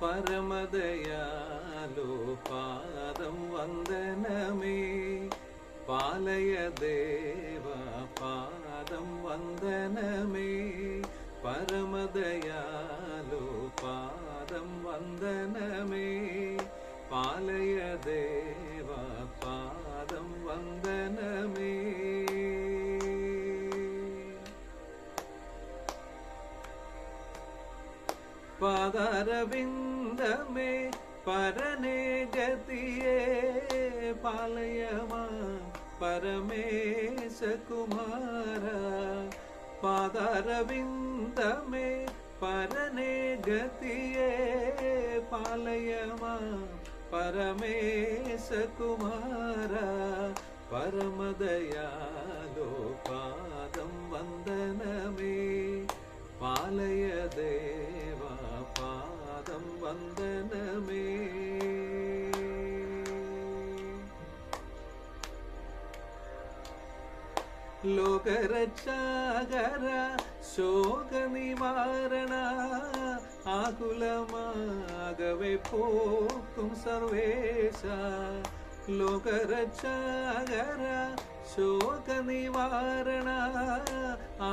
பரமதயாலோ பாதம் வந்தனமே. பாலய தேவா பாதம் வந்தனமே. பரமதயாலோ பாதம் வந்தனமே. பாலய தேவா பாதம் வந்தன பாதாரவிந்தமே பரனே கதியே பாலயமா பரமேச குமாரா. பாதாரவிந்தமே பரனே கதியே பாலயமா பரமேசகுமாரா பரமதயாலோ பாதம் வந்தனமே பாலய വന്ദനമേ. ലോകരക്ഷാകര ശോകനിവാരണ ആകുലമാകവെ പോക്കും സർവേശ. ലോകരക്ഷാകര ശോകനിവാരണ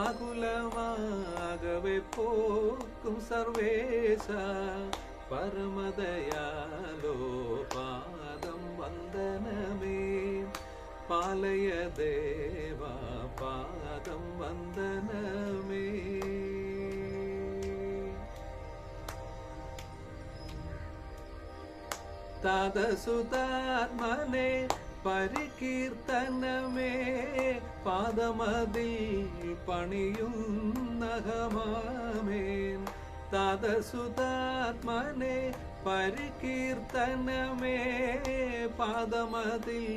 ആകുലമാകവെ പോക്കും സർവേശ. பரமதயாலோ பாதம் வந்தனமே. பாலய தேவா பாதம் வந்தனமே. ததசுதாத்மனே പരികീർത്തനമേ പാദമതിൽ പണിയും നഗമാമേൻ തതസുതാത്മനെ പരികീർത്തനമേ പാദമതിൽ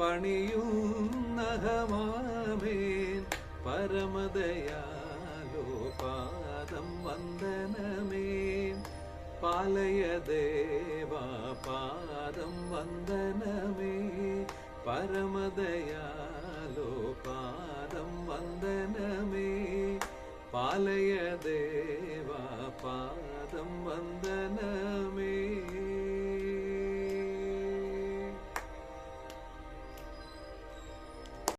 പണിയുന്നഹമാമേൻ പരമദയാലോ പാദം വന്ദനമേ. പാലയദേവാ പാദം വന്ദനമേ. പരമദയാ பாதம் வந்தன.